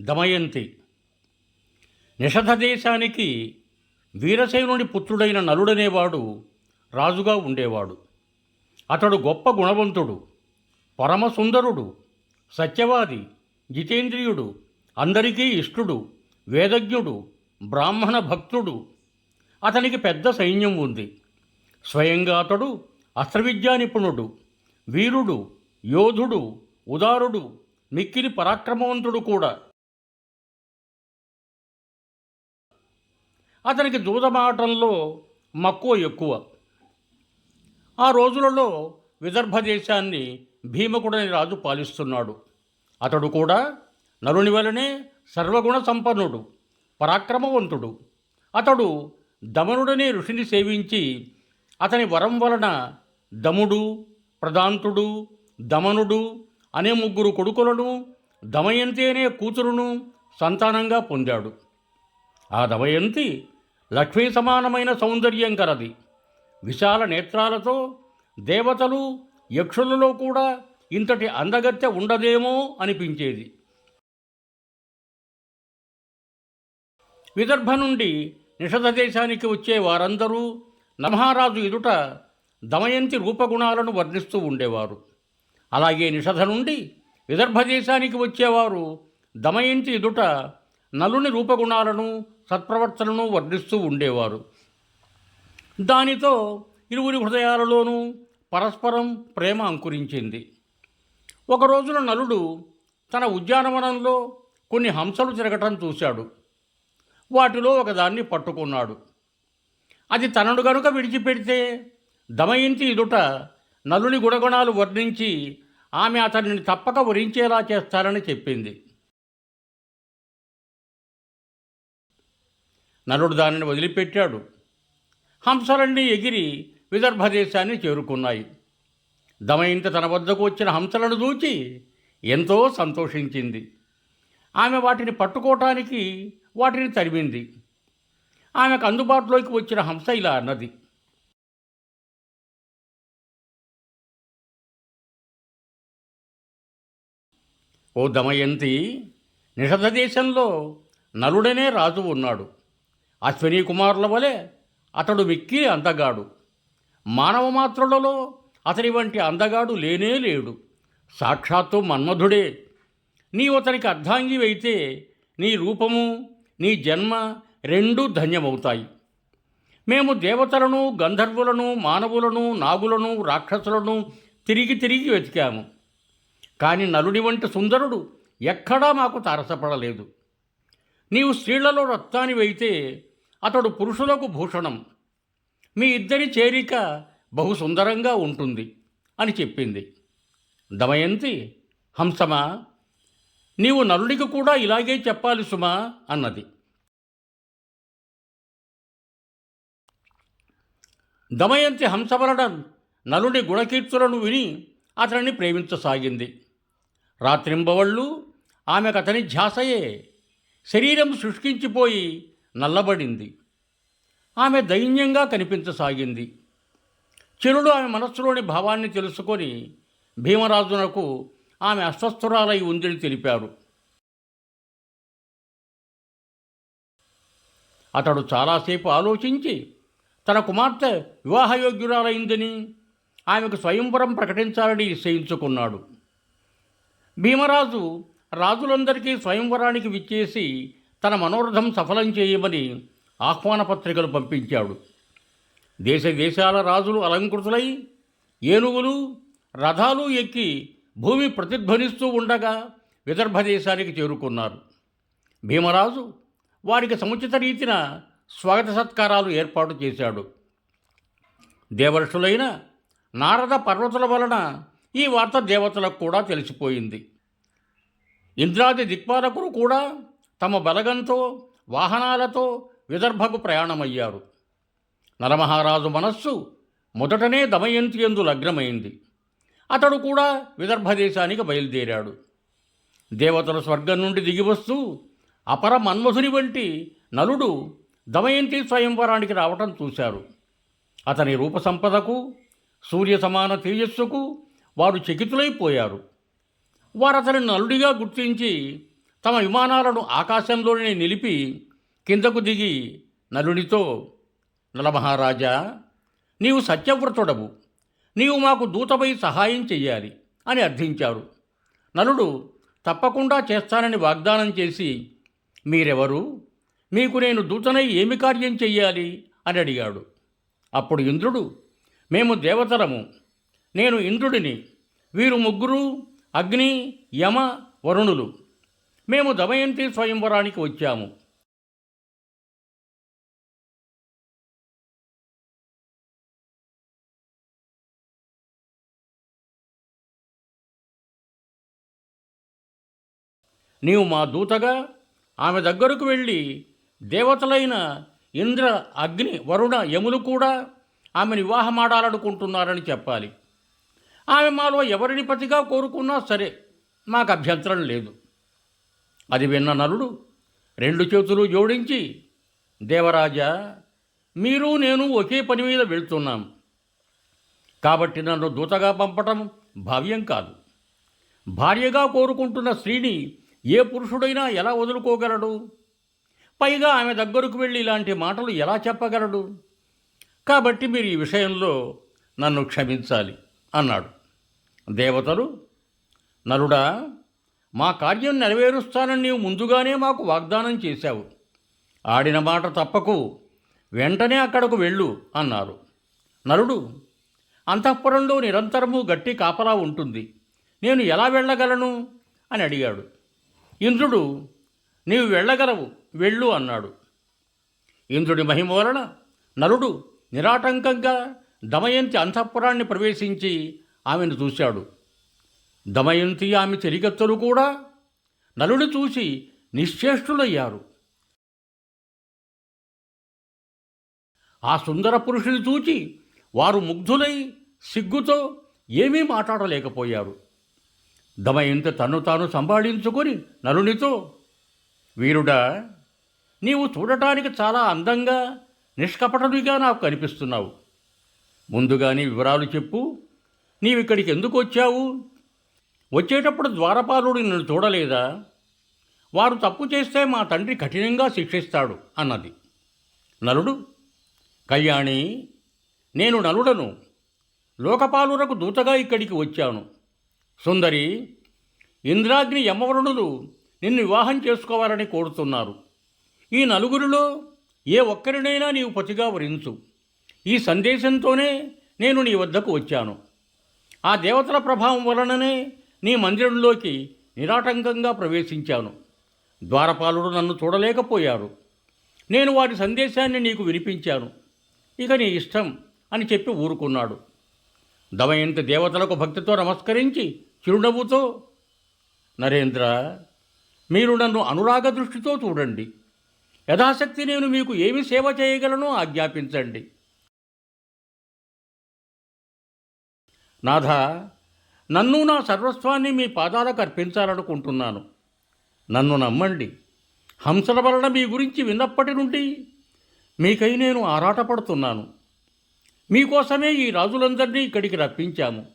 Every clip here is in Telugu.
దమయంతి. నిషధ దేశానికి వీరసేనుని పుత్రుడైన నలుడనేవాడు రాజుగా ఉండేవాడు. అతడు గొప్ప గుణవంతుడు పరమసుందరుడు సత్యవాది జితేంద్రియుడు అందరికీ ఇష్టుడు వేదజ్ఞుడు బ్రాహ్మణ భక్తుడు. అతనికి పెద్ద సైన్యం ఉంది. స్వయంగా అతడు అస్త్రవిద్యా నిపుణుడు వీరుడు యోధుడు ఉదారుడు మిక్కిలి పరాక్రమవంతుడు కూడా. అతనికి దూదమాటంలో మక్కువ ఎక్కువ. ఆ రోజులలో విదర్భ దేశాన్ని భీమకుడని రాజు పాలిస్తున్నాడు. అతడు కూడా నలుని వలనే సర్వగుణ సంపన్నుడు పరాక్రమవంతుడు. అతడు దమనుడనే ఋషిని సేవించి అతని వరం వలన దముడు ప్రదాంతుడు దమనుడు అనే ముగ్గురు కొడుకులను దమయంతి అనే కూతురును సంతానంగా పొందాడు. ఆ దమయంతి లక్ష్మీ సమానమైన సౌందర్యం కలది. విశాల నేత్రాలతో దేవతలు యక్షులలో కూడా ఇంతటి అందగత్తె ఉండదేమో అనిపించేది. విదర్భ నుండి నిషధ దేశానికి వచ్చే వారందరూ నమహారాజు ఎదుట దమయంతి రూపగుణాలను వర్ణిస్తూ ఉండేవారు. అలాగే నిషధ నుండి విదర్భ దేశానికి వచ్చేవారు దమయంతి ఎదుట నలుని రూపగుణాలను సత్ప్రవర్తనను వర్ణిస్తూ ఉండేవారు. దానితో ఇరువురి హృదయాలలోనూ పరస్పరం ప్రేమ అంకురించింది. ఒక రోజున నలుడు తన ఉద్యానవనంలో కొన్ని హంసలు తిరగటం చూశాడు. వాటిలో ఒకదాన్ని పట్టుకున్నాడు. అది తనను గనుక విడిచిపెడితే దమయంతి ఎదుట నలుని గుణగుణాలు వర్ణించి ఆమె అతనిని తప్పక వరించేలా చేస్తారని చెప్పింది. నలుడు దానిని వదిలిపెట్టాడు. హంసలన్నీ ఎగిరి విదర్భ దేశాన్ని చేరుకున్నాయి. దమయంతి తన వద్దకు వచ్చిన హంసలను దూచి ఎంతో సంతోషించింది. ఆమె వాటిని పట్టుకోవటానికి వాటిని తరిమింది. ఆమెకు అందుబాటులోకి వచ్చిన హంస ఇలా అన్నది. ఓ దమయంతి నిషధ దేశంలో నలుడనే రాజు ఉన్నాడు. అశ్విని కుమారుల వలె అతడు మిక్కిలి అందగాడు. మానవ మాత్రులలో అతని వంటి అందగాడు లేనే లేడు. సాక్షాత్తు మన్మధుడే. నీవు అతనికి అర్ధాంగివైతే నీ రూపము నీ జన్మ రెండూ ధన్యమవుతాయి. మేము దేవతలను గంధర్వులను మానవులను నాగులను రాక్షసులను తిరిగి తిరిగి వెతికాము. కానీ నలుడి వంటి సుందరుడు ఎక్కడా మాకు తారసపడలేదు. నీవు స్త్రీలలో రత్తానివైతే అతడు పురుషులకు భూషణం. మీ ఇద్దరి చేరిక బహు సుందరంగా ఉంటుంది అని చెప్పింది. దమయంతి హంసమా నీవు నలుడికి కూడా ఇలాగే చెప్పాలి సుమా అన్నది. దమయంతి హంస నలుడి గుణకీర్తులను విని అతనిని ప్రేమించసాగింది. రాత్రింబవళ్ళు ఆమెకు అతని ధ్యాసయే శరీరం శుష్కించిపోయి నల్లబడింది. ఆమె దైన్యంగా కనిపించసాగింది. చెరుడు ఆమె మనస్సులోని భావాన్ని తెలుసుకొని భీమరాజునకు ఆమె అస్వస్థురాలై ఉందని తెలిపారు. అతడు చాలాసేపు ఆలోచించి తన కుమార్తె వివాహయోగ్యురాలైందని ఆమెకు స్వయంవరం ప్రకటించాలని నిశ్చయించుకున్నాడు. భీమరాజు రాజులందరికీ స్వయంవరానికి విచ్చేసి తన మనోరథం సఫలం చేయమని ఆహ్వాన పత్రికలు పంపించాడు. దేశ దేశాల రాజులు అలంకృతులై ఏనుగులు రథాలు ఎక్కి భూమి ప్రతిధ్వనిస్తూ ఉండగా విదర్భ దేశానికి చేరుకున్నారు. భీమరాజు వారికి సముచిత రీతిన స్వాగత సత్కారాలు ఏర్పాటు చేశాడు. దేవర్షులైన నారద పర్వతుల వలన ఈ వార్త దేవతలకు కూడా తెలిసిపోయింది. ఇంద్రాది దిక్పాలకులు కూడా తమ బలగంతో వాహనాలతో విదర్భకు ప్రయాణమయ్యారు. నరమహారాజు మనస్సు మొదటనే దమయంతి ఎందు లగ్నమైంది. అతడు కూడా విదర్భ దేశానికి బయలుదేరాడు. దేవతలు స్వర్గం నుండి దిగివస్తూ అపర మన్మధుని వంటి నలుడు దమయంతి స్వయంవరానికి రావటం చూశారు. అతని రూప సంపదకు సూర్య సమాన తేజస్సుకు వారు చకితులైపోయారు. వారు అతని నలుడిగా గుర్తించి తమ విమానాలను ఆకాశంలోనే నిలిపి కిందకు దిగి నలునితో నలమహారాజా నీవు సత్యవ్రతుడవు. నీవు మాకు దూతపై సహాయం చెయ్యాలి అని అర్థించారు. నలుడు తప్పకుండా చేస్తానని వాగ్దానం చేసి మీరెవరు? మీకు నేను దూతనై ఏమి కార్యం చెయ్యాలి? అని అడిగాడు. అప్పుడు ఇంద్రుడు మేము దేవతలము. నేను ఇంద్రుడిని వీరు ముగ్గురు అగ్ని యమ వరుణులు. మేము దమయంతి స్వయంవరానికి వచ్చాము. నీవు మా దూతగా ఆమె దగ్గరకు వెళ్ళి దేవతలైన ఇంద్ర అగ్ని వరుణ యములు కూడా ఆమెను వివాహమాడాలనుకుంటున్నారని చెప్పాలి. ఆమె మాలో ఎవరిని పతిగా కోరుకున్నా సరే మాకు అభ్యంతరం లేదు. అది విన్న నలుడు రెండు చేతులు జోడించి దేవరాజా మీరు నేను ఒకే పని మీద వెళ్తున్నాం. కాబట్టి నన్ను దూతగా పంపటం భావ్యం కాదు. భార్యగా కోరుకుంటున్న స్త్రీని ఏ పురుషుడైనా ఎలా వదులుకోగలడు? పైగా ఆమె దగ్గరకు వెళ్ళి ఇలాంటి మాటలు ఎలా చెప్పగలడు? కాబట్టి మీరు ఈ విషయంలో నన్ను క్షమించాలి అన్నాడు. దేవతలు నలుడా మా కార్యం నెరవేరుస్తానని నీవు ముందుగానే మాకు వాగ్దానం చేశావు. ఆడిన మాట తప్పకు. వెంటనే అక్కడకు వెళ్ళు అన్నారు. నరుడు అంతఃపురంలో నిరంతరము గట్టి కాపలా ఉంటుంది. నేను ఎలా వెళ్ళగలను? అని అడిగాడు. ఇంద్రుడు నీవు వెళ్ళగలవు వెళ్ళు అన్నాడు. ఇంద్రుడి మహిమ వలన నరుడు నిరాటంకంగా దమయంతి అంతఃపురాన్ని ప్రవేశించి ఆమెను చూశాడు. దమయంతి ఆమె చెరిగత్తలు కూడా నలుడు చూసి నిశ్చేష్టులయ్యారు. ఆ సుందర పురుషుని చూచి వారు ముగ్ధులై సిగ్గుతో ఏమీ మాట్లాడలేకపోయారు. దమయంతి తను తాను సంభాళించుకొని నలునితో వీరుడా నీవు చూడటానికి చాలా అందంగా నిష్కపటనిగా నాకు కనిపిస్తున్నావు. ముందుగా నీ వివరాలు చెప్పు. నీవిక్కడికి ఎందుకు వచ్చావు? వచ్చేటప్పుడు ద్వారపాలుడు నిన్ను చూడలేదా? వారు తప్పు చేస్తే మా తండ్రి కఠినంగా శిక్షిస్తాడు అన్నది. నలుడు కళ్యాణి నేను నలుడను. లోకపాలురకు దూతగా ఇక్కడికి వచ్చాను. సుందరి ఇంద్రాగ్ని యమవరుణులు నిన్ను వివాహం చేసుకోవాలని కోరుతున్నారు. ఈ నలుగురిలో ఏ ఒక్కరినైనా నీవు పతిగా వరించు. ఈ సందేశంతోనే నేను నీ వద్దకు వచ్చాను. ఆ దేవతల ప్రభావం వలననే నీ మందిరంలోకి నిరాటంకంగా ప్రవేశించాను. ద్వారపాలుడు నన్ను చూడలేకపోయారు. నేను వారి సందేశాన్ని నీకు వినిపించాను. ఇక నీ ఇష్టం అని చెప్పి ఊరుకున్నాడు. దమయంత దేవతలకు భక్తితో నమస్కరించి చిరునవ్వుతో నరేంద్ర మీరు నన్ను అనురాగ దృష్టితో చూడండి. యథాశక్తి నేను మీకు ఏమి సేవ చేయగలనో ఆజ్ఞాపించండి. నాథ నన్ను నా సర్వస్వాన్ని మీ పాదాలకు అర్పించాలనుకుంటున్నాను. నన్ను నమ్మండి. హంసల వలన మీ గురించి విన్నప్పటి నుండి మీకై నేను ఆరాటపడుతున్నాను. మీకోసమే ఈ రాజులందరినీ ఇక్కడికి రప్పించాము.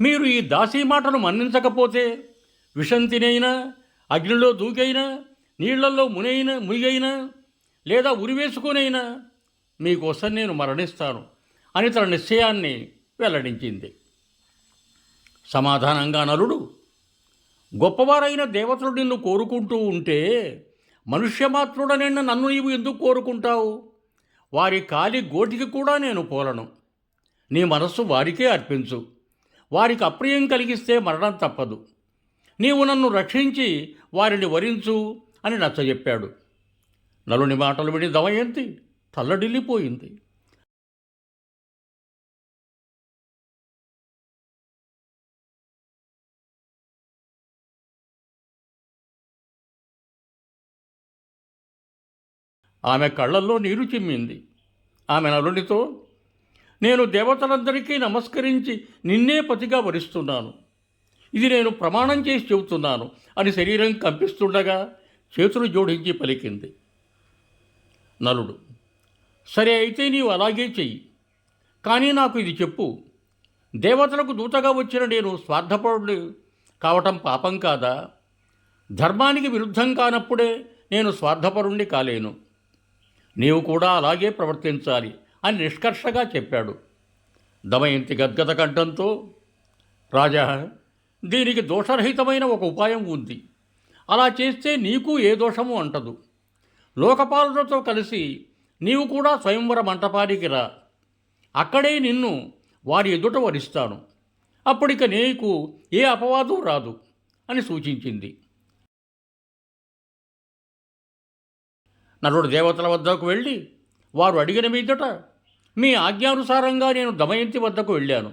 మీరు ఈ దాసీ మాటను మన్నించకపోతే విషం తినైనా అగ్నిలో దూకైనా నీళ్ళలో మునైనా మునిగైనా లేదా ఉరివేసుకునైనా మీకోసం నేను మరణిస్తాను అని తన నిశ్చయాన్ని వెల్లడించింది. సమాధానంగా నలుడు. గొప్పవారైన దేవతలు నిన్ను కోరుకుంటూ ఉంటే మనుష్యమాత్రుడనైన నన్ను నీవు ఎందుకు కోరుకుంటావు? వారి కాలి గోటికి కూడా నేను పోలను. నీ మనస్సు వారికే అర్పించు. వారికి అప్రియం కలిగిస్తే మరణం తప్పదు. నీవు నన్ను రక్షించి వారిని వరించు అని నచ్చజెప్పాడు. నలుని మాటలు విని దమయంతి తల్లడిల్లిపోయింది. ఆమె కళ్ళల్లో నీరు చిమ్మింది. ఆమె నలునితో నేను దేవతలందరికీ నమస్కరించి నిన్నే పతిగా వరిస్తున్నాను. ఇది నేను ప్రమాణం చేసి చెబుతున్నాను అని శరీరం కంపిస్తుండగా చేతులు జోడించి పలికింది. నలుడు సరే అయితే నీవు అలాగే చెయ్యి. కానీ నాకు ఇది చెప్పు. దేవతలకు దూతగా వచ్చిన నేను స్వార్థపరుడు కావటం పాపం కాదా? ధర్మానికి విరుద్ధం కానప్పుడే నేను స్వార్థపరుణ్ణి కాలేను. నీవు కూడా అలాగే ప్రవర్తించాలి అని నిష్కర్షగా చెప్పాడు. దమయంతి గద్గద కంఠంతో రాజా దీనికి దోషరహితమైన ఒక ఉపాయం ఉంది. అలా చేస్తే నీకు ఏ దోషము అంటదు. లోకపాలులతో కలిసి నీవు కూడా స్వయంవర మంటపానికి రా. అక్కడే నిన్ను వారి ఎదుట వరిస్తాను. అప్పుడిక నీకు ఏ అపవాదం రాదు అని సూచించింది. నలుడు దేవతల వద్దకు వెళ్ళి వారు అడిగిన మీదట మీ ఆజ్ఞానుసారంగా నేను దమయంతి వద్దకు వెళ్ళాను.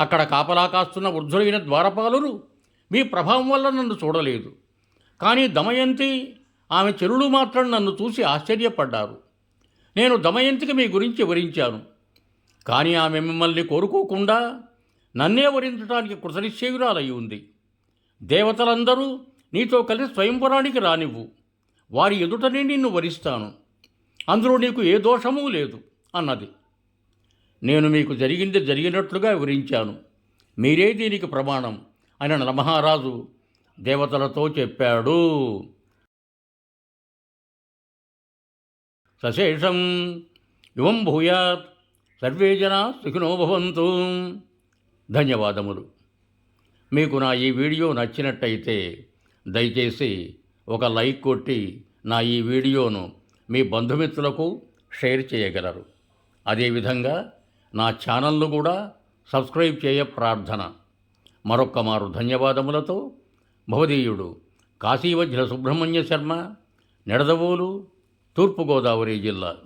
అక్కడ కాపలా కాస్తున్న వృద్ధులైన ద్వారపాలురు మీ ప్రభావం వల్ల నన్ను చూడలేదు. కానీ దమయంతి ఆమె చెరుడు మాత్రం నన్ను చూసి ఆశ్చర్యపడ్డారు. నేను దమయంతికి మీ గురించి వివరించాను. కానీ ఆమె మిమ్మల్ని కోరుకోకుండా నన్నే వరించడానికి కృతనిశ్చయురాలయ్యి ఉంది. దేవతలందరూ నీతో కలిసి స్వయంవరానికి రానివ్వు. వారి ఎదుటనే నిన్ను వరిస్తాను. అందులో నీకు ఏ దోషమూ లేదు అన్నది. నేను మీకు జరిగింది జరిగినట్లుగా వివరించాను. మీరే దీనికి ప్రమాణం అని నలమహారాజు దేవతలతో చెప్పాడు. సశేషం ఇవం భూయాత్ సర్వే జనా సుఖినోభవంతు ధన్యవాదములు. మీకు నా ఈ వీడియో నచ్చినట్టయితే దయచేసి ఒక లైక్ కొట్టి నా ఈ వీడియోను మీ బంధుమిత్రులకు షేర్ చేయగలరు. అదేవిధంగా నా ఛానల్ను కూడా సబ్స్క్రైబ్ చేయ ప్రార్థన. మరొక్క మారు ధన్యవాదములతో భవదీయుడు కాశీవజ్ర సుబ్రహ్మణ్య శర్మ నెడదవోలు తూర్పుగోదావరి జిల్లా.